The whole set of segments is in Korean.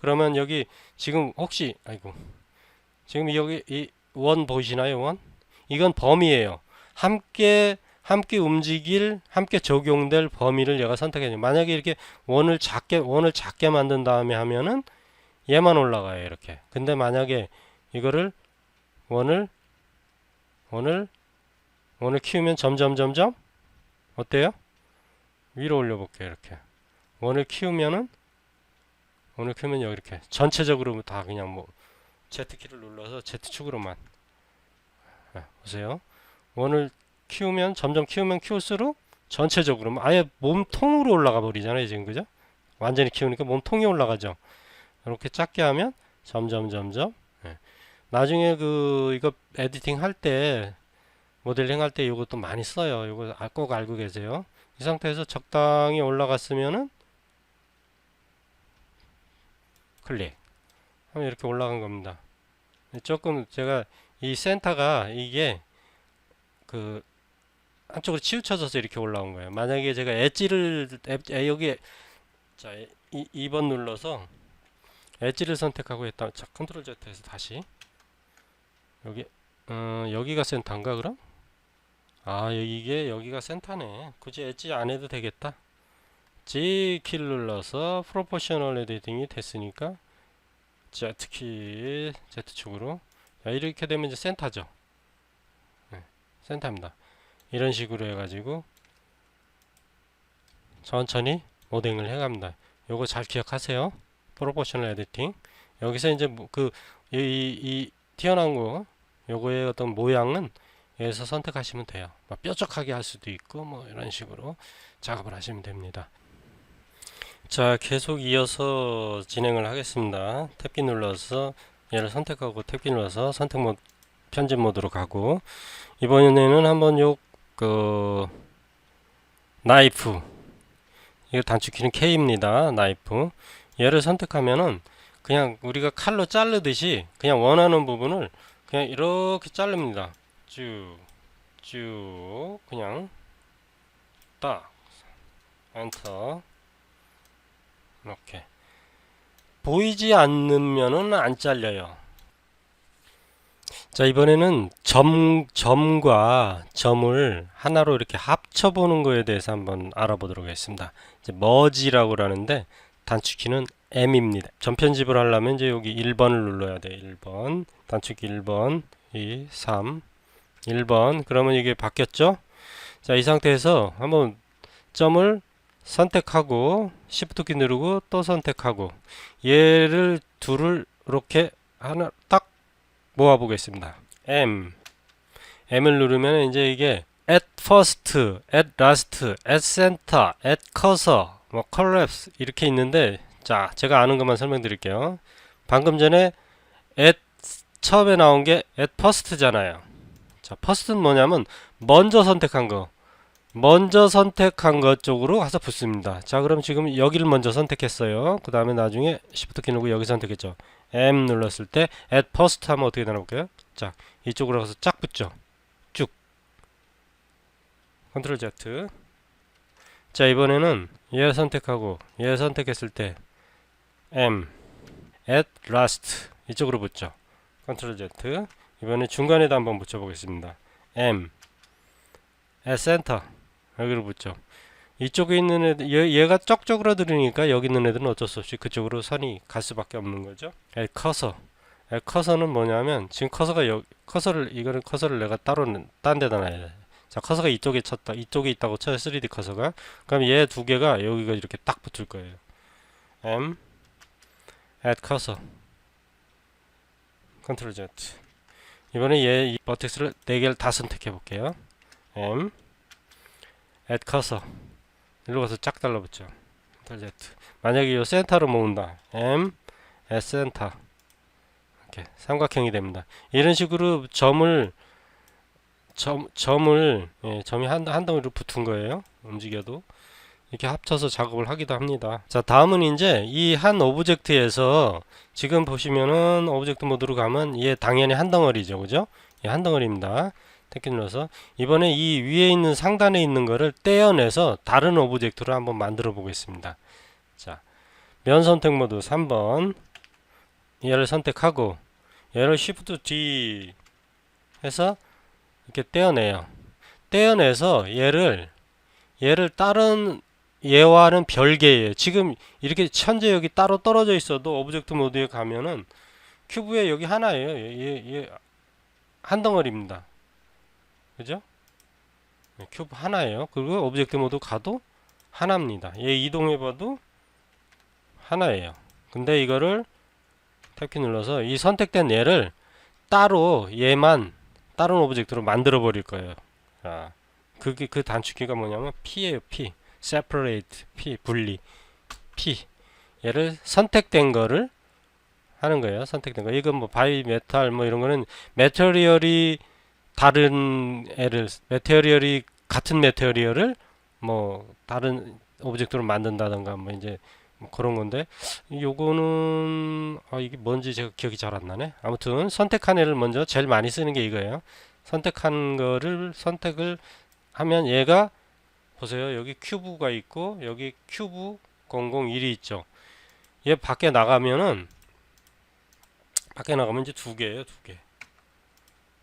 그러면 여기 지금 혹시 아이고 지금 여기 이 원 보이시나요 원? 이건 범위예요. 함께 함께 움직일 함께 적용될 범위를 얘가 선택해야 돼요. 만약에 이렇게 원을 작게 원을 작게 만든 다음에 하면은 얘만 올라가요 이렇게. 근데 만약에 이거를 원을 원을 원을 키우면 점점 점점 어때요? 위로 올려볼게요 이렇게. 원을 키우면은 키우면 여기 이렇게 전체적으로 다 그냥 뭐 Z키를 눌러서 Z축으로만 아, 보세요. 원을 키우면 점점 키우면 키울수록 전체적으로 아예 몸통으로 올라가 버리잖아요 지금 그죠? 완전히 키우니까 몸통이 올라가죠. 이렇게 작게 하면 점점 점점 예. 나중에 그 이거 에디팅 할 때 모델링 할 때 이것도 많이 써요. 이거 아- 꼭 알고 계세요. 이 상태에서 적당히 올라갔으면은 클릭 하면 이렇게 올라간 겁니다. 조금 제가 이 센터가 이게 그 한쪽으로 치우쳐져서 이렇게 올라온 거예요. 만약에 제가 엣지를 에- 여기 자 이, 2번 눌러서 엣지를 선택하고 했다. 자 컨트롤 Z에서 다시 여기 어, 여기가 센터인가 그럼? 아 이게 여기가 센터네. 굳이 엣지 안 해도 되겠다. G 키를 눌러서 프로포셔널 에디팅이 됐으니까 Z키 Z축으로 자, 이렇게 되면 이제 센터죠. 네, 센터입니다. 이런 식으로 해가지고 천천히 모델링을 해갑니다. 요거 잘 기억하세요. 프로포셔널 에디팅 여기서 이제 뭐그이 이 튀어나온 거 요거의 어떤 모양은 여기서 선택하시면 돼요. 뭐 뾰족하게 할 수도 있고 뭐 이런 식으로 작업을 하시면 됩니다. 자 계속 이어서 진행을 하겠습니다. 탭키 눌러서 얘를 선택하고 탭키 눌러서 선택 모드 편집 모드로 가고 이번에는 한번 요그 나이프 이거 단축키는 K입니다. 나이프 얘를 선택하면은 그냥 우리가 칼로 자르듯이 그냥 원하는 부분을 그냥 이렇게 자릅니다. 쭉쭉 그냥 딱 엔터 이렇게 보이지 않으면은 안 잘려요. 자 이번에는 점 점과 점을 하나로 이렇게 합쳐 보는 거에 대해서 한번 알아보도록 하겠습니다. 이제 머지라고 하는데 단축키는 M입니다. 점 편집을 하려면 이제 여기 1번을 눌러야 돼요. 1번 단축키 1번 2 3 1번 그러면 이게 바뀌었죠? 자 이 상태에서 한번 점을 선택하고 Shift 키 누르고 또 선택하고 얘를 둘을 이렇게 하나 딱 모아 보겠습니다. M M을 누르면 이제 이게 at first, at last, at center, at cursor, 뭐 collapse 이렇게 있는데 자 제가 아는 것만 설명드릴게요. 방금 전에 at 처음에 나온 게 at first잖아요. 자 first는 뭐냐면 먼저 선택한 거 먼저 선택한 것 쪽으로 가서 붙습니다. 자, 그럼 지금 여기를 먼저 선택했어요. 그 다음에 나중에 Shift 키 누르고 여기 선택했죠. M 눌렀을 때 at first 하면 어떻게 되나 볼까요? 자, 이쪽으로 가서 쫙 붙죠. 쭉. 컨트롤 Z. 자, 이번에는 얘 선택하고 얘 선택했을 때 M at last 이쪽으로 붙죠. 컨트롤 Z. 이번에 중간에도 한번 붙여 보겠습니다. M at center 여기로 붙죠. 이쪽에 있는 애들 얘, 얘가 쪽쪽으로 들으니까 여기 있는 애들은 어쩔 수 없이 그쪽으로 선이 갈 수밖에 없는 거죠. 에 커서 에 커서는 뭐냐면 지금 커서가 여 커서를 이거는 커서를 내가 따로 딴 데다 놔야 돼. 자 커서가 이쪽에 쳤다 이쪽에 있다고 쳐요 3D 커서가 그럼 얘 두 개가 여기가 이렇게 딱 붙을 거예요. M at 커서 컨트롤 Z 이번에 얘 이 버텍스를 네 개를 다 선택해 볼게요. M at cursor 일로 가서 쫙 달라붙죠. Ctrl Z 만약에 이 센터로 모은다. M at center 이렇게 삼각형이 됩니다. 이런 식으로 점을 점 점을 예, 점이 한, 한 덩이로 붙은 거예요. 움직여도 이렇게 합쳐서 작업을 하기도 합니다. 자 다음은 이제 이 한 오브젝트에서 지금 보시면은 오브젝트 모드로 가면 얘 당연히 한 덩어리죠, 그죠? 예, 한 덩어리입니다. 택키 눌러서 이번에 이 위에 있는 상단에 있는 거를 떼어내서 다른 오브젝트로 한번 만들어 보겠습니다. 자, 면 선택 모드 3번 얘를 선택하고 얘를 Shift D 해서 이렇게 떼어내요. 떼어내서 얘를 얘를 다른 얘와는 별개예요. 지금 이렇게 현재 여기 따로 떨어져 있어도 오브젝트 모드에 가면은 큐브에 여기 하나예요. 얘, 얘, 얘 한 덩어리입니다. 그죠? 네, 큐브 하나예요. 그리고 오브젝트 모드 가도 하나입니다. 얘 이동해봐도 하나예요. 근데 이거를 탭키 눌러서 이 선택된 얘를 따로 얘만 다른 오브젝트로 만들어 버릴 거예요. 자, 그게 그 단축키가 뭐냐면 P예요. P. separate P 분리 P 얘를 선택된 거를 하는 거예요. 선택된 거. 이건 뭐 바이 메탈 뭐 이런 거는 메터리얼이 다른 애를 메테리얼이 같은 메테리얼을 뭐 다른 오브젝트로 만든다던가 뭐 이제 뭐 그런 건데 요거는 아 이게 뭔지 제가 기억이 잘 안 나네. 아무튼 선택한 애를 먼저 제일 많이 쓰는 게 이거예요. 선택한 거를 선택을 하면 얘가 보세요. 여기 큐브가 있고 여기 큐브 001이 있죠. 얘 밖에 나가면은 밖에 나가면 이제 두 개예요, 두 개.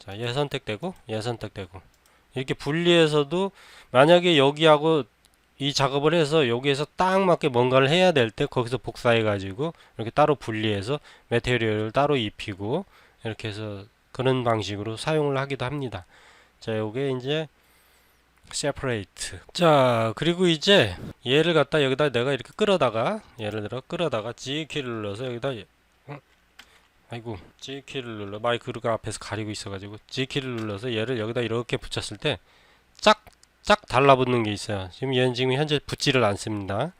자, 얘 선택되고 얘 선택되고 이렇게 분리해서도 만약에 여기하고 이 작업을 해서 여기에서 딱 맞게 뭔가를 해야 될 때 거기서 복사해 가지고 이렇게 따로 분리해서 메테리얼을 따로 입히고 이렇게 해서 그런 방식으로 사용을 하기도 합니다. 자, 요게 이제 separate. 자, 그리고 이제 얘를 갖다 여기다 내가 이렇게 끌어다가 예를 들어 끌어다가 G 키를 눌러서 여기다? 아이고 G 키를 눌러 마이크가 앞에서 가리고 있어가지고 G 키를 눌러서 얘를 여기다 이렇게 붙였을 때 짝 짝 달라붙는 게 있어요. 지금 얘는 지금 현재 붙지를 않습니다.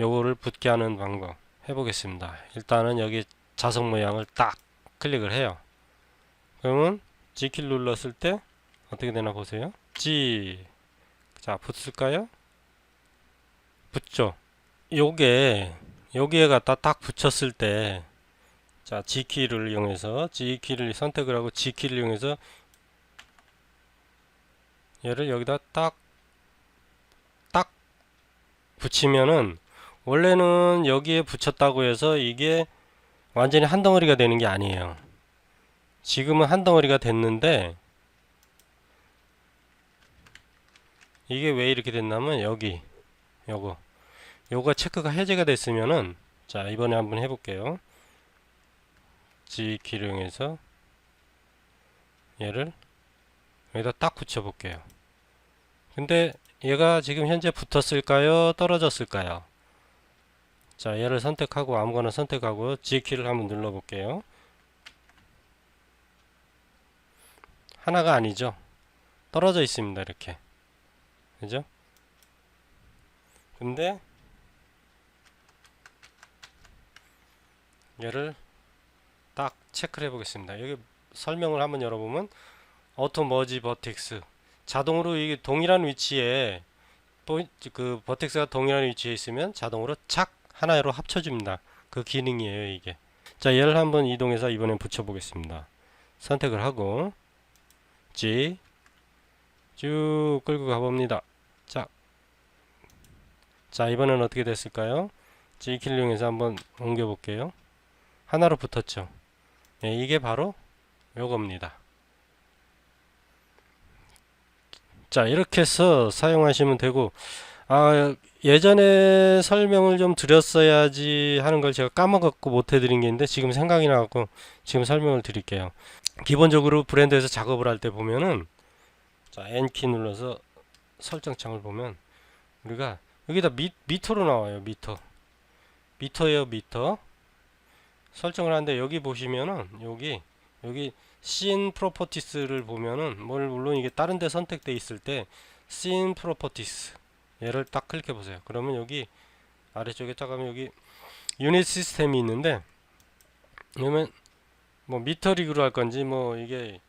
요거를 붙게 하는 방법 해보겠습니다. 일단은 여기 자석 모양을 딱 클릭을 해요. 그러면 G 키를 눌렀을 때 어떻게 되나 보세요. G 자 붙을까요? 붙죠. 요게 여기에 갖다 딱 붙였을 때 자, G 키를 이용해서 G 키를 선택을 하고 G 키를 이용해서 얘를 여기다 딱 딱 붙이면은 원래는 여기에 붙였다고 해서 이게 완전히 한 덩어리가 되는 게 아니에요. 지금은 한 덩어리가 됐는데 이게 왜 이렇게 됐냐면 여기 요거 요거 체크가 해제가 됐으면은 자 이번에 한번 해볼게요 G 키를 이용해서 얘를 여기다 딱 붙여 볼게요. 근데 얘가 지금 현재 붙었을까요? 떨어졌을까요? 자 얘를 선택하고 아무거나 선택하고 G 키를 한번 눌러 볼게요. 하나가 아니죠? 떨어져 있습니다 이렇게. 그죠? 근데 얘를 딱 체크를 해 보겠습니다. 여기 설명을 한번 열어보면 오토 머지 버텍스 자동으로 이게 동일한 위치에 또그 버텍스가 동일한 위치에 있으면 자동으로 착 하나로 합쳐줍니다. 그 기능이에요 이게. 자 얘를 한번 이동해서 이번엔 붙여 보겠습니다. 선택을 하고 G 쭉 끌고 가봅니다. 자, 자 이번엔 어떻게 됐을까요? G키를 이용해서 한번 옮겨 볼게요. 하나로 붙었죠. 예, 이게 바로 요겁니다. 자 이렇게 해서 사용하시면 되고 아 예전에 설명을 좀 드렸어야지 하는 걸 제가 까먹었고 못 해드린 게 있는데 지금 생각이 나갖고 지금 설명을 드릴게요. 기본적으로 브랜드에서 작업을 할 때 보면은 자 N키 눌러서 설정창을 보면 우리가 여기다 미, 미터로 나와요 미터 미터예요 미터 설정을 하는데 여기 보시면은 여기 여기 씬 프로퍼티스를 보면은 뭘 물론 이게 다른 데 선택돼 있을 때씬 프로퍼티스 얘를 딱 클릭해 보세요. 그러면 여기 아래쪽에 딱 가면 여기 유닛 시스템이 있는데 그러면 뭐 미터릭으로 할 건지 뭐 이게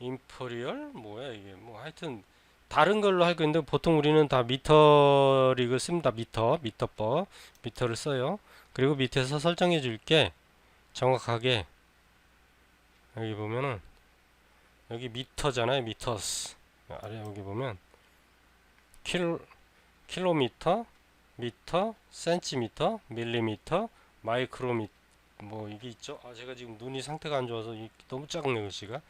임퍼리얼 뭐야 이게? 뭐 하여튼 다른 걸로 할 건데 보통 우리는 다 미터릭을 씁니다. 미터 미터법. 미터를 써요. 그리고 밑에서 설정해 줄게 정확하게 여기 보면은 여기 미터잖아요 미터스. 아래 여기 보면 킬로 킬로미터 미터 센티미터 밀리미터 마이크로미 뭐 이게 있죠? 아 제가 지금 눈이 상태가 안 좋아서 이- 너무 작네요 글씨가.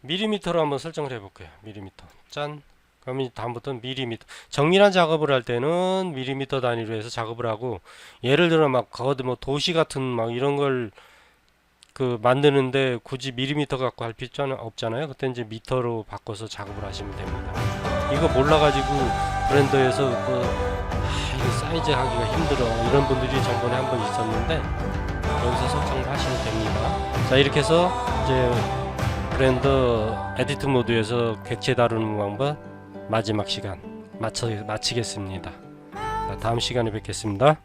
미리미터로 한번 설정을 해볼게요 미리미터. 짠 그럼 이 다음부터는 미리미터. 정밀한 작업을 할 때는 미리미터 단위로 해서 작업을 하고 예를 들어 막 거기 뭐 도시 같은 막 이런 걸 그 만드는데 굳이 미리미터 갖고 할 필요는 없잖아요. 그때 이제 미터로 바꿔서 작업을 하시면 됩니다. 이거 몰라가지고 브랜더에서 그 아, 사이즈 하기가 힘들어. 이런 분들이 전번에 한 번 있었는데 여기서 설정을 하시면 됩니다. 자 이렇게 해서 이제 브랜더 에디트 모드에서 객체 다루는 방법 마지막 시간 마쳐, 마치겠습니다. 자, 다음 시간에 뵙겠습니다.